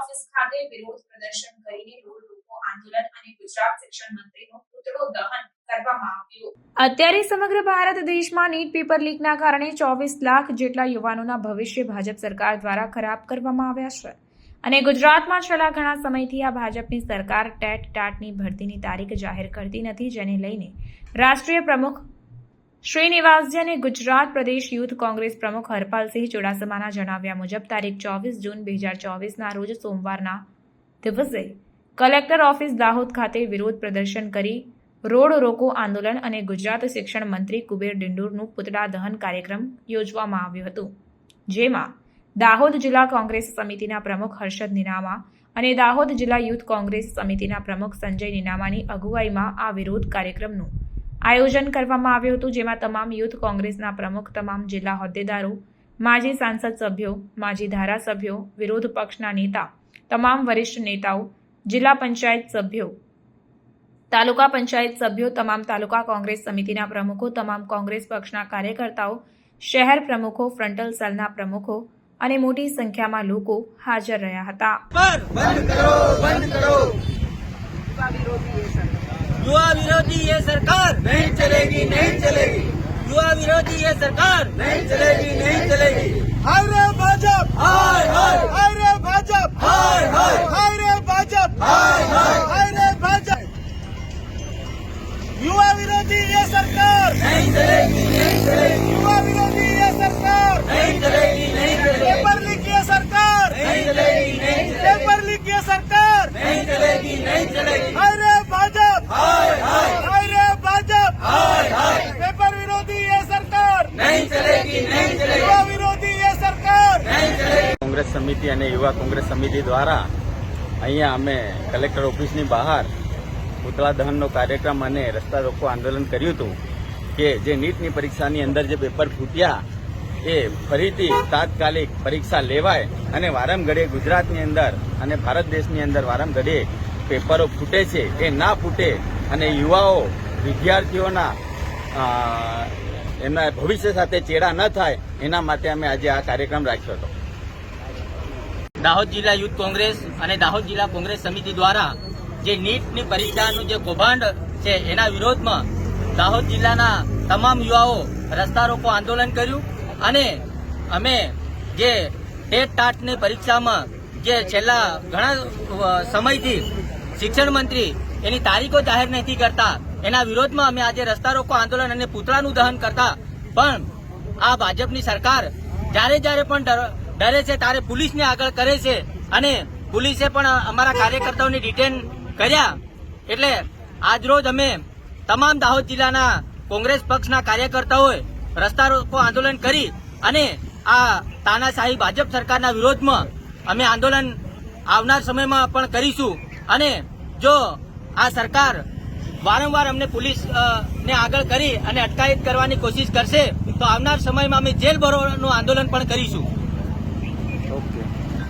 Office ખાતે વિરોધ પ્રદર્શન કરીને રોડ રોકો આંદોલન અને ગુજરાત શિક્ષણ મંત્રીનો પુતળો દહન અત્યારે સમગ્ર ભારત દેશમાં નીટ પેપર લીકના કારણે ચોવીસ લાખ જેટલા યુવાનોના ભવિષ્ય ભાજપ સરકાર દ્વારા ખરાબ કરવામાં આવ્યા છે. અને ગુજરાતમાં છેલ્લા ઘણા સમયથી આ ભાજપની સરકાર ટેટ ટાટની ભરતીની તારીખ જાહેર કરતી નથી, જેને લઈને રાષ્ટ્રીય પ્રમુખ શ્રીનિવાસજી ગુજરાત પ્રદેશ યુથ કોંગ્રેસ પ્રમુખ હરપાલસિંહ ચુડાસમાના જણાવ્યા મુજબ તારીખ ચોવીસ જૂન બે હજાર ચોવીસના રોજ સોમવારના દિવસે કલેક્ટર ઓફિસ દાહોદ ખાતે વિરોધ પ્રદર્શન કરી રોડ રોકો આંદોલન અને ગુજરાત શિક્ષણ મંત્રી કુબેર ડિંડોરનું પુતળા દહન કાર્યક્રમ યોજવામાં આવ્યું હતું, જેમાં દાહોદ જિલ્લા કોંગ્રેસ સમિતિના પ્રમુખ હર્ષદ નિનામા અને દાહોદ જિલ્લા યુથ કોંગ્રેસ સમિતિના પ્રમુખ સંજય નિનામાની અગુવાઈમાં આ વિરોધ કાર્યક્રમનું આયોજન કરવામાં આવ્યું હતું જેમાં તમામ યુથ કોંગ્રેસના પ્રમુખ તમામ જિલ્લા હોદ્દેદારો માજી સાંસદ સભ્યો માજી ધારાસભ્યો વિરોધ પક્ષના નેતા તમામ વરિષ્ઠ નેતાઓ જિલ્લા પંચાયત સભ્યો તાલુકા પંચાયત સભ્યો તમામ તાલુકા કોંગ્રેસ સમિતિના પ્રમુખો તમામ કોંગ્રેસ પક્ષના કાર્યકર્તાઓ શહેર પ્રમુખો ફ્રન્ટલ સેલના પ્રમુખો અને મોટી સંખ્યામાં લોકો હાજર રહ્યા હતા. युवा विरोधी ये सरकार नहीं चलेगी नहीं चलेगी युवा विरोधी ये सरकार नहीं चलेगी नहीं चलेगी हाय रे भाजप हाय हाय हाय रे भाजप हाय हाय हाय रे भाजप हाय हाय हाय रे भाजप युवा विरोधी ये सरकार नहीं चलेगी કોંગ્રેસ સમિતિ અને યુવા કોંગ્રેસ સમિતિ દ્વારા અહીંયા અમે કલેક્ટર ઓફિસની બહાર પુતળા દહનનો કાર્યક્રમ અને રસ્તા રોકો આંદોલન કર્યું હતું કે જે નીટની પરીક્ષાની અંદર જે પેપર ફૂટ્યા એ ફરીથી તાત્કાલિક પરીક્ષા લેવાય અને વારમ ગુજરાતની અંદર અને ભારત દેશની અંદર વારમ પેપરો ફૂટે છે એ ના ફૂટે અને યુવાઓ વિદ્યાર્થીઓના એમના ભવિષ્ય સાથે ચેડા ન થાય, એના માટે અમે આજે આ કાર્યક્રમ રાખ્યો હતો. દાહોદ જિલ્લા યુથ કોંગ્રેસ અને દાહોદ જિલ્લા કોંગ્રેસ સમિતિ દ્વારા જે નીટની પરીક્ષાનું જે કૌભાંડ છે, એના વિરોધમાં દાહોદ જિલ્લાના તમામ યુવાઓ રસ્તા રોકો આંદોલન કર્યું અને અમે જે ટેટ ટાટની પરીક્ષામાં જે છેલ્લા ઘણા સમયથી શિક્ષણ મંત્રી એની તારીખો જાહેર નથી કરતા એના વિરોધમાં અમે આજે રસ્તા રોકો આંદોલન અને પૂતળાનું દહન કરતા, પણ આ ભાજપની સરકાર જ્યારે જ્યારે પણ ડર- છે ત્યારે પોલીસને આગળ કરે છે અને પોલીસે પણ અમારા કાર્યકર્તાઓને ડિટેન કર્યા. એટલે આજરોજ અમે તમામ દાહોદ જિલ્લાના કોંગ્રેસ પક્ષના કાર્યકર્તાઓએ રસ્તા રોકો આંદોલન કરી અને આ તાનાશાહી ભાજપ સરકારના વિરોધમાં અમે આંદોલન આવનાર સમયમાં પણ કરીશું. અને જો આ સરકાર વારંવાર અમને પોલીસ ને આગળ કરી અને અટકાયત કરવાની કોશિશ કરશે, તો આવનાર સમયમાં અમે જેલ ભરવાનું આંદોલન પણ કરીશું.